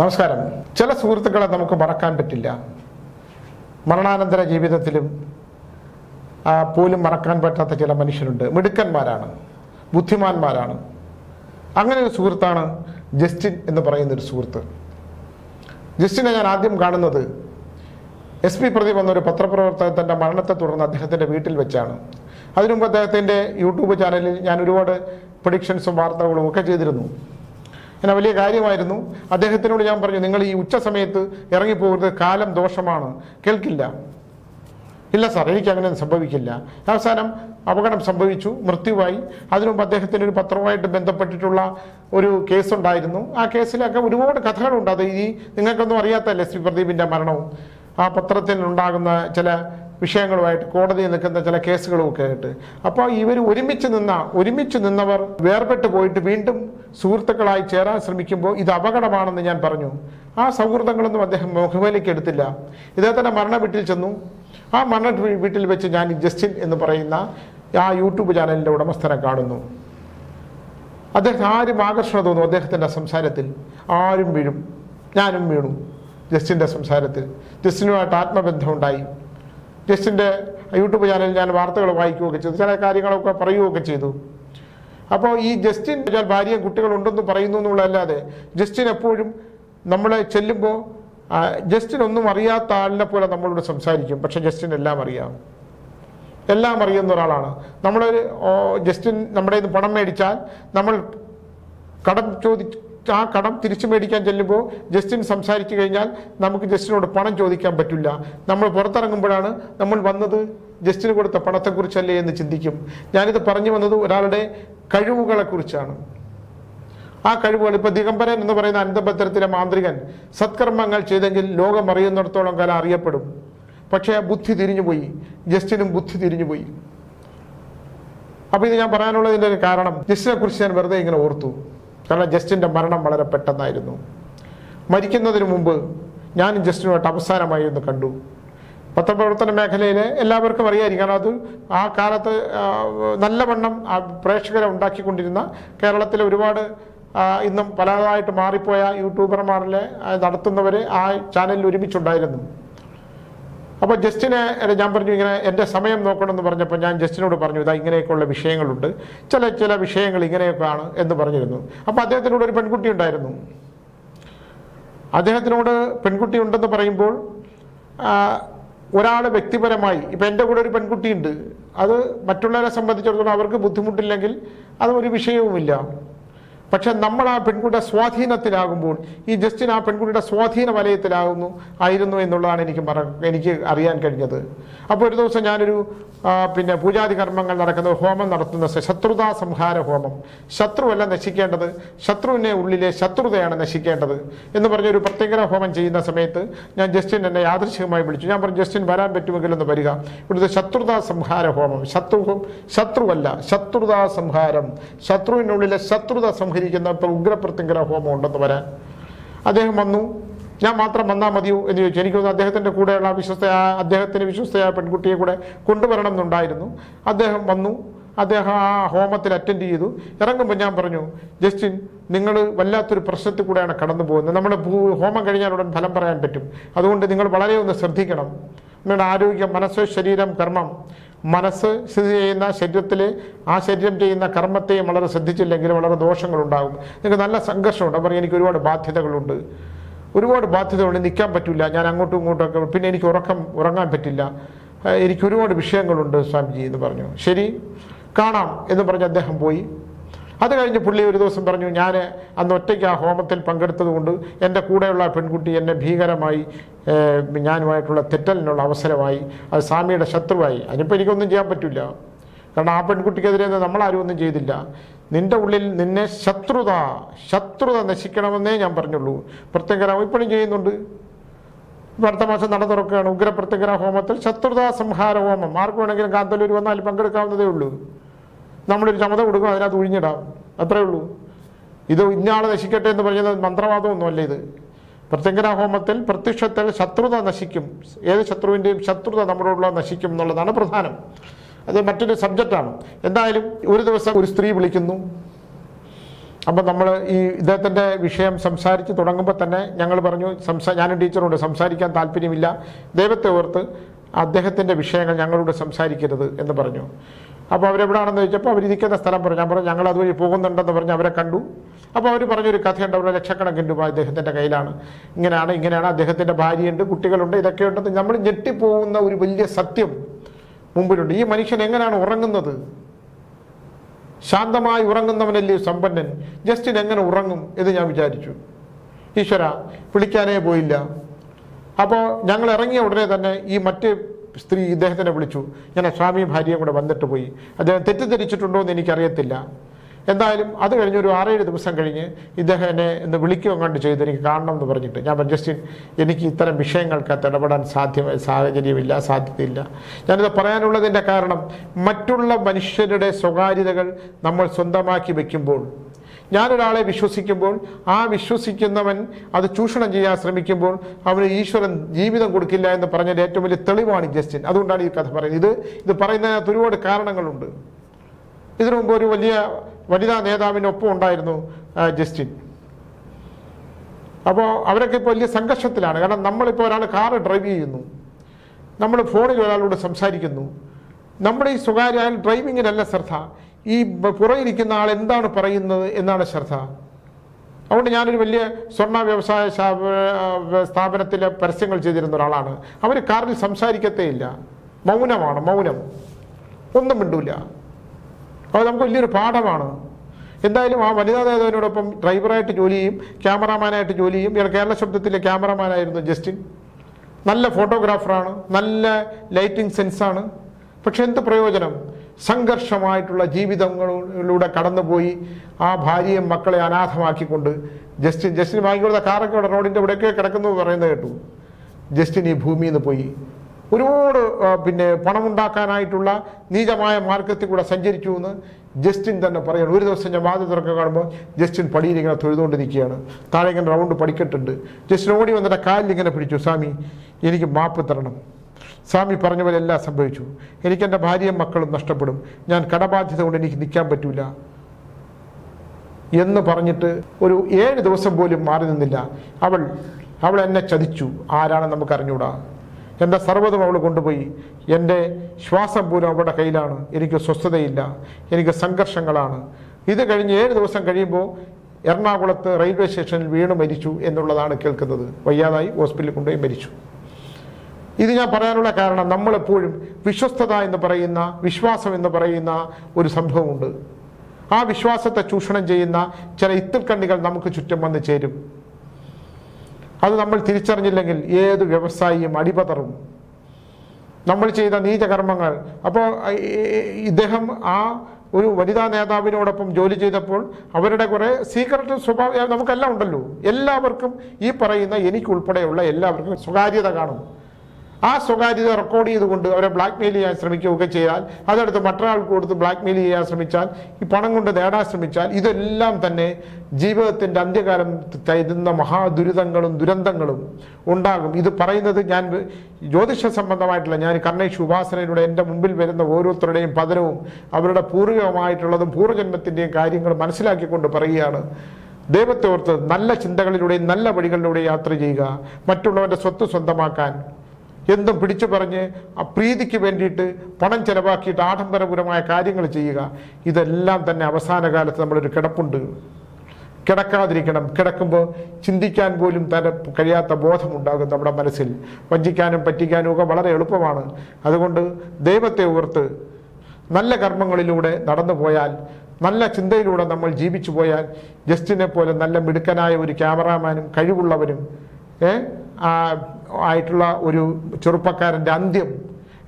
നമസ്കാരം. ചില സുഹൃത്തുക്കളെ നമുക്ക് മറക്കാൻ പറ്റില്ല. മരണാനന്തര ജീവിതത്തിലും പോലും മറക്കാൻ പറ്റാത്ത ചില മനുഷ്യരുണ്ട്. മിടുക്കന്മാരാണ് ബുദ്ധിമാന്മാരാണ്. അങ്ങനെ ഒരു സുഹൃത്താണ് ജസ്റ്റിൻ എന്ന് പറയുന്ന ഒരു സുഹൃത്ത്. ജസ്റ്റിനെ ഞാൻ ആദ്യം കാണുന്നത് എസ് പി പ്രദീപ് എന്നൊരു പത്രപ്രവർത്തകത്തിന്റെ മരണത്തെ തുടർന്ന് അദ്ദേഹത്തിന്റെ വീട്ടിൽ വെച്ചാണ്. അതിനുമുമ്പ് അദ്ദേഹത്തിന്റെ യൂട്യൂബ് ചാനലിൽ ഞാൻ ഒരുപാട് പ്രഡിക്ഷൻസും വാർത്തകളും ഒക്കെ ചെയ്തിരുന്നു. എന്നെ വലിയ കാര്യമായിരുന്നു. അദ്ദേഹത്തിനോട് ഞാൻ പറഞ്ഞു നിങ്ങൾ ഈ ഉച്ച സമയത്ത് ഇറങ്ങിപ്പോകരുത്. കാലം ദോഷമാണ്. കേൾക്കില്ല. ഇല്ല സാർ എനിക്ക് അങ്ങനെ സംഭവിക്കില്ല. അവസാനം അപകടം സംഭവിച്ചു മൃത്യുവായി. അതിനുമുമ്പ് അദ്ദേഹത്തിന് ഒരു പത്രവുമായിട്ട് ബന്ധപ്പെട്ടിട്ടുള്ള ഒരു കേസുണ്ടായിരുന്നു. ആ കേസിലൊക്കെ ഒരുപാട് കഥകളുണ്ട്. അത് ഈ നിങ്ങൾക്കൊന്നും അറിയാത്തല്ലേ ശ്രീ പ്രദീപിന്റെ മരണവും? ആ പത്രത്തിൽ ഉണ്ടാകുന്ന ചില വിഷയങ്ങളുമായിട്ട് കോടതിയിൽ നിൽക്കുന്ന ചില കേസുകളുമൊക്കെ ആയിട്ട്. അപ്പോൾ ഇവർ ഒരുമിച്ച് നിന്ന ഒരുമിച്ച് നിന്നവർ വേർപെട്ട് പോയിട്ട് വീണ്ടും സുഹൃത്തുക്കളായി ചേരാൻ ശ്രമിക്കുമ്പോൾ ഇത് അപകടമാണെന്ന് ഞാൻ പറഞ്ഞു. ആ സൗഹൃദങ്ങളൊന്നും അദ്ദേഹം മുഖവിലേക്ക് എടുത്തില്ല. ഇദ്ദേഹത്തിന്റെ മരണ വീട്ടിൽ ചെന്നു. ആ മരണ വീട്ടിൽ വെച്ച് ഞാൻ ജസ്റ്റിൻ എന്ന് പറയുന്ന ആ യൂട്യൂബ് ചാനലിന്റെ ഉടമസ്ഥനെ കാണുന്നു. അദ്ദേഹം ആരും ആകർഷണം തോന്നും അദ്ദേഹത്തിന്റെ സംസാരത്തിൽ. ആരും വീഴും. ഞാനും വീണു ജസ്റ്റിന്റെ സംസാരത്തിൽ. ജസ്റ്റിനുമായിട്ട് ആത്മബന്ധമുണ്ടായി. ജസ്റ്റിന്റെ യൂട്യൂബ് ചാനലിൽ ഞാൻ വാർത്തകൾ വായിക്കുകയൊക്കെ ചെയ്തു. ചില കാര്യങ്ങളൊക്കെ പറയുകയൊക്കെ ചെയ്തു. അപ്പോൾ ഈ ജസ്റ്റിൻ ഭാര്യയും കുട്ടികളുണ്ടെന്ന് പറയുന്നു എന്നുള്ളതല്ലാതെ ജസ്റ്റിൻ എപ്പോഴും നമ്മളെ ചെല്ലുമ്പോൾ ജസ്റ്റിൻ ഒന്നും അറിയാത്ത ആളിനെ പോലെ നമ്മളോട് സംസാരിക്കും. പക്ഷെ ജസ്റ്റിൻ എല്ലാം അറിയാം. എല്ലാം അറിയുന്ന ഒരാളാണ്. നമ്മളൊരു ജസ്റ്റിൻ നമ്മുടെ പണം മേടിച്ചാൽ നമ്മൾ കടം ചോദിച്ച് ആ കടം തിരിച്ചു മേടിക്കാൻ ചെല്ലുമ്പോൾ ജസ്റ്റിൻ സംസാരിച്ചു കഴിഞ്ഞാൽ നമുക്ക് ജസ്റ്റിനോട് പണം ചോദിക്കാൻ പറ്റില്ല. നമ്മൾ പുറത്തിറങ്ങുമ്പോഴാണ് നമ്മൾ വന്നത് ജസ്റ്റിന് കൊടുത്ത പണത്തെക്കുറിച്ചല്ലേ എന്ന് ചിന്തിക്കും. ഞാനിത് പറഞ്ഞു വന്നത് ഒരാളുടെ കഴിവുകളെക്കുറിച്ചാണ്. ആ കഴിവുകൾ ഇപ്പൊ ദിഗംബരൻ എന്ന് പറയുന്ന അനന്തഭദ്രത്തിലെ മാന്ത്രികൻ സത്കർമ്മങ്ങൾ ചെയ്തെങ്കിൽ ലോകം അറിയുന്നിടത്തോളം കാലം അറിയപ്പെടും. പക്ഷേ ബുദ്ധി തിരിഞ്ഞുപോയി. ജസ്റ്റിനും ബുദ്ധി തിരിഞ്ഞുപോയി. അപ്പൊ ഇത് ഞാൻ പറയാനുള്ളതിന്റെ ഒരു കാരണം ജസ്റ്റിനെ കുറിച്ച് ഞാൻ വെറുതെ ഇങ്ങനെ ഓർത്തു. കാരണം ജസ്റ്റിന്റെ മരണം വളരെ പെട്ടെന്നായിരുന്നു. മരിക്കുന്നതിന് മുമ്പ് ഞാനും ജസ്റ്റിനുമായിട്ട് അവസാനമായി ഒന്ന് കണ്ടു. പത്രപ്രവർത്തന മേഖലയിൽ എല്ലാവർക്കും അറിയായിരിക്കും. കാരണം അത് ആ കാലത്ത് നല്ലവണ്ണം ആ പ്രേക്ഷകരെ ഉണ്ടാക്കിക്കൊണ്ടിരുന്ന കേരളത്തിലെ ഒരുപാട് ഇന്നും പലതായിട്ട് മാറിപ്പോയ യൂട്യൂബർമാരിലെ നടത്തുന്നവർ ആ ചാനലിൽ ഒരുമിച്ചുണ്ടായിരുന്നു. അപ്പോൾ ജസ്റ്റിനെ ഞാൻ പറഞ്ഞു ഇങ്ങനെ എന്റെ സമയം നോക്കണമെന്ന് പറഞ്ഞപ്പോൾ ഞാൻ ജസ്റ്റിനോട് പറഞ്ഞു ഇതാ ഇങ്ങനെയൊക്കെയുള്ള വിഷയങ്ങളുണ്ട്. ചില ചില വിഷയങ്ങൾ ഇങ്ങനെയൊക്കെയാണ് എന്ന് പറഞ്ഞിരുന്നു. അപ്പോൾ അദ്ദേഹത്തിനോട് ഒരു പെൺകുട്ടി ഉണ്ടായിരുന്നു. അദ്ദേഹത്തിനോട് പെൺകുട്ടി ഉണ്ടെന്ന് പറയുമ്പോൾ ഒരാൾ വ്യക്തിപരമായി ഇപ്പം എന്റെ കൂടെ ഒരു പെൺകുട്ടിയുണ്ട്. അത് മറ്റുള്ളവരെ സംബന്ധിച്ചിടത്തോളം അവർക്ക് ബുദ്ധിമുട്ടില്ലെങ്കിൽ അത് ഒരു വിഷയവുമില്ല. പക്ഷെ നമ്മൾ ആ പെൺകുട്ടിയുടെ സ്വാധീനത്തിലാകുമ്പോൾ ഈ ജസ്റ്റിൻ ആ പെൺകുട്ടിയുടെ സ്വാധീന വലയത്തിലാകുന്നു ആയിരുന്നു എന്നുള്ളതാണ് എനിക്ക് പറ എനിക്ക് അറിയാൻ കഴിഞ്ഞത്. അപ്പോൾ ഒരു ദിവസം ഞാനൊരു പിന്നെ പൂജാതി കർമ്മങ്ങൾ നടക്കുന്ന ഹോമം നടത്തുന്ന ശത്രുതാ സംഹാര ഹോമം. ശത്രുവല്ല നശിക്കേണ്ടത് ശത്രുവിനെ ഉള്ളിലെ ശത്രുതയാണ് നശിക്കേണ്ടത് എന്ന് പറഞ്ഞ ഒരു പ്രത്യേക ഹോമം ചെയ്യുന്ന സമയത്ത് ഞാൻ ജസ്റ്റിൻ എന്നെ യാദൃശികമായി വിളിച്ചു. ഞാൻ പറഞ്ഞു ജസ്റ്റിൻ വരാൻ പറ്റുമെങ്കിൽ ഒന്ന് വരിക. ഇവിടുത്തെ ശത്രുതാ സംഹാര ഹോമം ശത്രു ശത്രുവല്ല ശത്രുതാ സംഹാരം. ശത്രുവിനുള്ളിലെ ശത്രുത സംഹരിക്കുന്ന ഇപ്പോൾ ഉഗ്രപ്രത്യങ്കര ഹോമം ഉണ്ടെന്ന് വരാൻ അദ്ദേഹം വന്നു. ഞാൻ മാത്രം വന്നാൽ മതിയോ എന്ന് ചോദിച്ചു. എനിക്ക് തോന്നുന്നു അദ്ദേഹത്തിന്റെ കൂടെയുള്ള വിശ്വസ്തയായ അദ്ദേഹത്തിന് വിശ്വസ്തയായ പെൺകുട്ടിയെ കൂടെ കൊണ്ടുവരണം എന്നുണ്ടായിരുന്നു. അദ്ദേഹം വന്നു. അദ്ദേഹം ആ ഹോമത്തിൽ അറ്റൻഡ് ചെയ്തു. ഇറങ്ങുമ്പോൾ ഞാൻ പറഞ്ഞു ജസ്റ്റിൻ നിങ്ങൾ വല്ലാത്തൊരു പ്രശ്നത്തിൽ കൂടെയാണ് കടന്നു പോകുന്നത്. നമ്മുടെ ഭൂ- ഹോമം കഴിഞ്ഞാൽ ഉടൻ ഫലം പറയാൻ പറ്റും. അതുകൊണ്ട് നിങ്ങൾ വളരെ ഒന്ന് ശ്രദ്ധിക്കണം. നിങ്ങളുടെ ആരോഗ്യം മനസ്സ് ശരീരം കർമ്മം മനസ്സ് സ്ഥിതി ചെയ്യുന്ന ശരീരത്തിൽ ആ ശരീരം ചെയ്യുന്ന കർമ്മത്തെയും വളരെ ശ്രദ്ധിച്ചില്ലെങ്കിൽ വളരെ ദോഷങ്ങളുണ്ടാകും. നിങ്ങൾക്ക് നല്ല സംഘർഷമുണ്ട്. അപ്പോൾ എനിക്ക് ഒരുപാട് ബാധ്യതകളുണ്ട്. ഒരുപാട് ബാധ്യതകളുണ്ട്. നിൽക്കാൻ പറ്റില്ല. ഞാൻ അങ്ങോട്ടും ഇങ്ങോട്ടും ഒക്കെ പിന്നെ എനിക്ക് ഉറക്കം ഉറങ്ങാൻ പറ്റില്ല. എനിക്ക് ഒരുപാട് വിഷയങ്ങളുണ്ട് സ്വാമിജി എന്ന് പറഞ്ഞു. ശരി? കാണാം എന്ന് പറഞ്ഞ് അദ്ദേഹം പോയി. അത് കഴിഞ്ഞ് പുള്ളി ഒരു ദിവസം പറഞ്ഞു ഞാൻ അന്ന് ഒറ്റയ്ക്ക് ആ ഹോമത്തിൽ പങ്കെടുത്തതുകൊണ്ട് എന്റെ കൂടെയുള്ള പെൺകുട്ടി എന്നെ ഭീകരമായി ഞാനുമായിട്ടുള്ള തെറ്റലിനുള്ള അവസരമായി അത് സ്വാമിയുടെ ശത്രുവായി. അതിനിപ്പോൾ എനിക്കൊന്നും ചെയ്യാൻ പറ്റില്ല കാരണം ആ പെൺകുട്ടിക്കെതിരെ നമ്മളാരും ഒന്നും ചെയ്തില്ല. നിന്റെ ഉള്ളിൽ നിന്നെ ശത്രുത ശത്രുത നശിക്കണമെന്നേ ഞാൻ പറഞ്ഞുള്ളൂ. പ്രത്യേക ഇപ്പോഴും ചെയ്യുന്നുണ്ട്. അടുത്ത മാസം നട തുറക്കുകയാണ് ഉഗ്ര പ്രത്യഗ്ര ഹോമത്തിൽ ശത്രുതാ സംഹാര ഹോമം. ആർക്ക് വേണമെങ്കിലും കാന്തല്ലൂർ വന്നാൽ പങ്കെടുക്കാവുന്നതേ ഉള്ളൂ. നമ്മളൊരു ചമത കൊടുക്കും അതിനകത്ത് ഒഴിഞ്ഞിടാം അത്രേ ഉള്ളൂ. ഇത് ഇന്നയാളെ നശിക്കട്ടെ എന്ന് പറഞ്ഞത് മന്ത്രവാദമൊന്നുമല്ല ഇത്. പ്രത്യങ്കര ഹോമത്തിൽ പ്രത്യക്ഷത്തിൽ ശത്രുത നശിക്കും. ഏത് ശത്രുവിന്റെയും ശത്രുത നമ്മളോടുള്ള നശിക്കും എന്നുള്ളതാണ് പ്രധാനം. അത് മറ്റൊരു സബ്ജക്റ്റാണ്. എന്തായാലും ഒരു ദിവസം ഒരു സ്ത്രീ വിളിക്കുന്നു. അപ്പം നമ്മൾ ഈ ഇദ്ദേഹത്തിന്റെ വിഷയം സംസാരിച്ച് തുടങ്ങുമ്പോൾ തന്നെ ഞങ്ങൾ പറഞ്ഞു സംസാ ഞാനും ടീച്ചറോട് സംസാരിക്കാൻ താല്പര്യമില്ല. ദൈവത്തെ ഓർത്ത് അദ്ദേഹത്തിന്റെ വിഷയങ്ങൾ ഞങ്ങളോട് സംസാരിക്കരുത് എന്ന് പറഞ്ഞു. അപ്പോൾ അവരെവിടാണെന്ന് ചോദിച്ചപ്പോൾ അവരിരിക്കുന്ന സ്ഥലം പറഞ്ഞു. ഞാൻ പറഞ്ഞു ഞങ്ങൾ അതുവഴി പോകുന്നുണ്ടെന്ന് പറഞ്ഞ് അവരെ കണ്ടു. അപ്പോൾ അവർ പറഞ്ഞൊരു കഥയുണ്ട് അവരുടെ ലക്ഷക്കണക്കിന് രൂപ അദ്ദേഹത്തിന്റെ കയ്യിലാണ്. ഇങ്ങനെയാണ് ഇങ്ങനെയാണ് അദ്ദേഹത്തിന്റെ ഭാര്യയുണ്ട് കുട്ടികളുണ്ട് ഇതൊക്കെ ഉണ്ടെന്ന് നമ്മൾ ഞെട്ടിപ്പോകുന്ന ഒരു വലിയ സത്യം മുമ്പിലുണ്ട്. ഈ മനുഷ്യൻ എങ്ങനെയാണ് ഉറങ്ങുന്നത്? ശാന്തമായി ഉറങ്ങുന്നവനല്ലേ സമ്പന്നൻ? ജസ്റ്റിൻ എങ്ങനെ ഉറങ്ങും എന്ന് ഞാൻ വിചാരിച്ചു. ഈശ്വര വിളിക്കാനേ പോയില്ല. അപ്പോൾ ഞങ്ങൾ ഇറങ്ങിയ ഉടനെ തന്നെ ഈ മറ്റ് സ്ത്രീ ഇദ്ദേഹത്തിനെ വിളിച്ചു. ഞാൻ സ്വാമി ഭാര്യയും കൂടെ വന്നിട്ട് പോയി. അദ്ദേഹം തെറ്റിദ്ധരിച്ചിട്ടുണ്ടോ എന്ന് എനിക്കറിയത്തില്ല. എന്തായാലും അത് കഴിഞ്ഞ് ഒരു ആറേഴ് ദിവസം കഴിഞ്ഞ് ഇദ്ദേഹം എന്നെ ഒന്ന് വിളിക്കുകയും കണ്ട് ചെയ്ത്. എനിക്ക് കാണണം എന്ന് പറഞ്ഞിട്ട്. ഞാൻ ജസ്റ്റിൻ എനിക്ക് ഇത്തരം വിഷയങ്ങൾക്കകത്ത് ഇടപെടാൻ സാധ്യമായ സാഹചര്യമില്ല സാധ്യതയില്ല. ഞാനിത് പറയാനുള്ളതിന്റെ കാരണം മറ്റുള്ള മനുഷ്യരുടെ സ്വകാര്യതകൾ നമ്മൾ സ്വന്തമാക്കി വെക്കുമ്പോൾ ഞാനൊരാളെ വിശ്വസിക്കുമ്പോൾ ആ വിശ്വസിക്കുന്നവൻ അത് ചൂഷണം ചെയ്യാൻ ശ്രമിക്കുമ്പോൾ അവന് ഈശ്വരൻ ജീവിതം കൊടുക്കില്ല എന്ന് പറഞ്ഞതിന്റെ ഏറ്റവും വലിയ തെളിവാണ് ജസ്റ്റിൻ. അതുകൊണ്ടാണ് ഈ കഥ പറയുന്നത്. ഇത് ഇത് പറയുന്നതിനകത്ത് ഒരുപാട് കാരണങ്ങളുണ്ട്. ഇതിനു മുമ്പ് ഒരു വലിയ വനിതാ നേതാവിനൊപ്പം ഉണ്ടായിരുന്നു ജസ്റ്റിൻ. അപ്പോൾ അവരൊക്കെ ഇപ്പോൾ വലിയ സംഘർഷത്തിലാണ്. കാരണം നമ്മളിപ്പോൾ ഒരാൾ കാറ് ഡ്രൈവ് ചെയ്യുന്നു. നമ്മൾ ഫോണിൽ ഒരാളോട് സംസാരിക്കുന്നു. നമ്മുടെ ഈ സ്വകാര്യ ഡ്രൈവിങ്ങിനല്ല ശ്രദ്ധ. ഈ പുറയിരിക്കുന്ന ആൾ എന്താണ് പറയുന്നത് എന്നാണ് ശ്രദ്ധ. അതുകൊണ്ട് ഞാനൊരു വലിയ സ്വർണ വ്യവസായ സ്ഥാപനത്തിലെ പരസ്യങ്ങൾ ചെയ്തിരുന്ന ഒരാളാണ്. അവർ കാറിൽ സംസാരിക്കത്തേ ഇല്ല. മൗനമാണ് മൗനം. ഒന്നും മിണ്ടൂല. അത് നമുക്ക് വലിയൊരു പാഠമാണ്. എന്തായാലും ആ വനിതാ നേതാവിനോടൊപ്പം ഡ്രൈവറായിട്ട് ജോലി ചെയ്യും ക്യാമറാമാനായിട്ട് ജോലി ചെയ്യും. ഇയാൾ കേരള ശബ്ദത്തിലെ ക്യാമറാമാനായിരുന്നു ജസ്റ്റിൻ. നല്ല ഫോട്ടോഗ്രാഫറാണ് നല്ല ലൈറ്റിംഗ് സെൻസാണ്. പക്ഷെ എന്ത് പ്രയോജനം? സംഘർഷമായിട്ടുള്ള ജീവിതങ്ങളിലൂടെ കടന്നുപോയി ആ ഭാര്യയും മക്കളെ അനാഥമാക്കിക്കൊണ്ട് ജസ്റ്റിൻ ജസ്റ്റിൻ വാങ്ങിക്കൊടുത്ത കാറൊക്കെ ഇവിടെ റോഡിന്റെ ഇവിടെയൊക്കെ കിടക്കുന്നു പറയുന്നത് കേട്ടു. ജസ്റ്റിൻ ഈ ഭൂമിയിൽ നിന്ന് പോയി. ഒരുപാട് പിന്നെ പണമുണ്ടാക്കാനായിട്ടുള്ള നീചമായ മാർഗത്തിൽ കൂടെ സഞ്ചരിച്ചു എന്ന് ജസ്റ്റിൻ തന്നെ പറയുന്നു ഒരു ദിവസം ഞാൻ വാതിൽ തുറക്കുക കാണുമ്പോൾ ജസ്റ്റിൻ പടിയിൽ ഇങ്ങനെ തൊഴുതുകൊണ്ടിരിക്കുകയാണ്. താഴെ ഇങ്ങനെ റൗണ്ട് പഠിക്കട്ടുണ്ട് ജസ്റ്റിൻ ഓടി വന്നിട്ട് കാലിൽ ഇങ്ങനെ പിടിച്ചു സ്വാമി എനിക്ക് മാപ്പ് തരണം. സ്വാമി പറഞ്ഞ പോലെ എല്ലാം സംഭവിച്ചു. എനിക്ക് എന്റെ ഭാര്യയും മക്കളും നഷ്ടപ്പെടും. ഞാൻ കടബാധ്യത കൊണ്ട് എനിക്ക് നിൽക്കാൻ പറ്റില്ല എന്ന് പറഞ്ഞിട്ട് ഒരു ഏഴ് ദിവസം പോലും മാറി നിന്നില്ല. അവൾ അവൾ എന്നെ ചതിച്ചു. ആരാണെന്ന് നമുക്ക് അറിഞ്ഞൂടാ. എന്റെ സർവതും അവൾ കൊണ്ടുപോയി. എന്റെ ശ്വാസം പോലും അവളുടെ കയ്യിലാണ്. എനിക്ക് സ്വസ്ഥതയില്ല. എനിക്ക് സംഘർഷങ്ങളാണ്. ഇത് കഴിഞ്ഞ് ഏഴ് ദിവസം കഴിയുമ്പോൾ എറണാകുളത്ത് റെയിൽവേ സ്റ്റേഷനിൽ വീണ് മരിച്ചു എന്നുള്ളതാണ് കേൾക്കുന്നത്. വയ്യാതായി ഹോസ്പിറ്റലിൽ കൊണ്ടുപോയി മരിച്ചു. ഇത് ഞാൻ പറയാനുള്ള കാരണം നമ്മളെപ്പോഴും വിശ്വസ്തത എന്ന് പറയുന്ന വിശ്വാസം എന്ന് പറയുന്ന ഒരു സംഭവമുണ്ട്. ആ വിശ്വാസത്തെ ചൂഷണം ചെയ്യുന്ന ചില ഇത്തിൽക്കണ്ണികൾ നമുക്ക് ചുറ്റും വന്ന് ചേരും. അത് നമ്മൾ തിരിച്ചറിഞ്ഞില്ലെങ്കിൽ ഏത് വ്യവസായിയും അടിപതറും. നമ്മൾ ചെയ്ത നീചകർമ്മങ്ങൾ. അപ്പോൾ ഇദ്ദേഹം ആ ഒരു വനിതാ നേതാവിനോടൊപ്പം ജോലി ചെയ്തപ്പോൾ അവരുടെ കുറേ സീക്രട്ട് സ്വഭാവം നമുക്കെല്ലാം ഉണ്ടല്ലോ. എല്ലാവർക്കും ഈ പറയുന്ന എനിക്കുൾപ്പെടെയുള്ള എല്ലാവർക്കും സ്വകാര്യത കാണും. ആ സ്വകാര്യത റെക്കോർഡ് ചെയ്തുകൊണ്ട് അവരെ ബ്ലാക്ക് മെയിൽ ചെയ്യാൻ ശ്രമിക്കുകയൊക്കെ ചെയ്താൽ അതെടുത്ത് മറ്റൊരാൾക്ക് കൊടുത്ത് ബ്ലാക്ക് മെയിൽ ചെയ്യാൻ ശ്രമിച്ചാൽ ഈ പണം കൊണ്ട് നേടാൻ ശ്രമിച്ചാൽ ഇതെല്ലാം തന്നെ ജീവിതത്തിന്റെ അന്ത്യകാലം തരുന്ന മഹാദുരിതങ്ങളും ദുരന്തങ്ങളും ഉണ്ടാകും. ഇത് പറയുന്നത് ഞാൻ ജ്യോതിഷ സംബന്ധമായിട്ടുള്ള ഞാൻ കർണേഷ് ഉപാസനയിലൂടെ എന്റെ മുമ്പിൽ വരുന്ന ഓരോരുത്തരുടെയും പതനവും അവരുടെ പൂർവികമായിട്ടുള്ളതും പൂർവജന്മത്തിന്റെയും കാര്യങ്ങൾ മനസ്സിലാക്കിക്കൊണ്ട് പറയുകയാണ്. ദൈവത്തെ ഓർത്ത് നല്ല ചിന്തകളിലൂടെയും നല്ല വഴികളിലൂടെയും യാത്ര ചെയ്യുക. മറ്റുള്ളവന്റെ സ്വത്ത് സ്വന്തമാക്കാൻ എന്തും പിടിച്ചു പറഞ്ഞ് ആ പ്രീതിക്ക് വേണ്ടിയിട്ട് പണം ചെലവാക്കിയിട്ട് ആഡംബരപൂരമായ കാര്യങ്ങൾ ചെയ്യുക. ഇതെല്ലാം തന്നെ അവസാന കാലത്ത് നമ്മളൊരു കിടപ്പുണ്ട്. കിടക്കാതിരിക്കണം. കിടക്കുമ്പോൾ ചിന്തിക്കാൻ പോലും തര കഴിയാത്ത ബോധമുണ്ടാകും നമ്മുടെ മനസ്സിൽ. വഞ്ചിക്കാനും പറ്റിക്കാനും ഒക്കെ വളരെ എളുപ്പമാണ്. അതുകൊണ്ട് ദൈവത്തെ ഓർത്ത് നല്ല കർമ്മങ്ങളിലൂടെ നടന്നു പോയാൽ നല്ല ചിന്തയിലൂടെ നമ്മൾ ജീവിച്ചു പോയാൽ ജസ്റ്റിനെ പോലെ നല്ല മിടുക്കനായ ഒരു ക്യാമറാമാനും കഴിവുള്ളവരും ഏ, ആ, ആയിട്ടുള്ള ഒരു ചെറുപ്പക്കാരന്റെ അന്ത്യം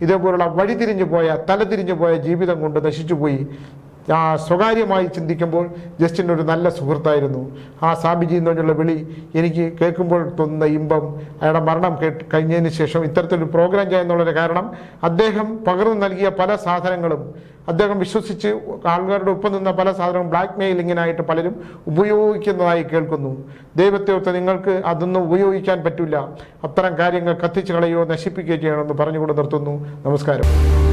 ഇതേപോലുള്ള വഴിതിരിഞ്ഞു പോയ തലതിരിഞ്ഞു പോയ ജീവിതം കൊണ്ട് നശിച്ചുപോയി സ്വകാര്യമായി ചിന്തിക്കുമ്പോൾ ജസ്റ്റിൻ ഒരു നല്ല സുഹൃത്തായിരുന്നു. ആ സാബിജി എന്ന് പറഞ്ഞുള്ള വിളി എനിക്ക് കേൾക്കുമ്പോൾ തോന്നുന്ന ഇമ്പം അയാളുടെ മരണം കേട്ട് കഴിഞ്ഞതിന് ശേഷം ഇത്തരത്തിലൊരു പ്രോഗ്രാം ചെയ്യാന്നുള്ളൊരു കാരണം അദ്ദേഹം പകർന്നു നൽകിയ പല സാധനങ്ങളും. അദ്ദേഹം വിശ്വസിച്ച് ആൾക്കാരുടെ ഒപ്പം നിന്ന പല സാധനവും ബ്ലാക്ക് മെയിലിങ്ങിനായിട്ട് പലരും ഉപയോഗിക്കുന്നതായി കേൾക്കുന്നു. ദൈവത്തെ ഒത്ത് നിങ്ങൾക്ക് അതൊന്നും ഉപയോഗിക്കാൻ പറ്റില്ല. അത്തരം കാര്യങ്ങൾ കത്തിച്ചു കളയോ നശിപ്പിക്കുകയോ ചെയ്യണമെന്ന് പറഞ്ഞുകൊണ്ട് നിർത്തുന്നു. നമസ്കാരം.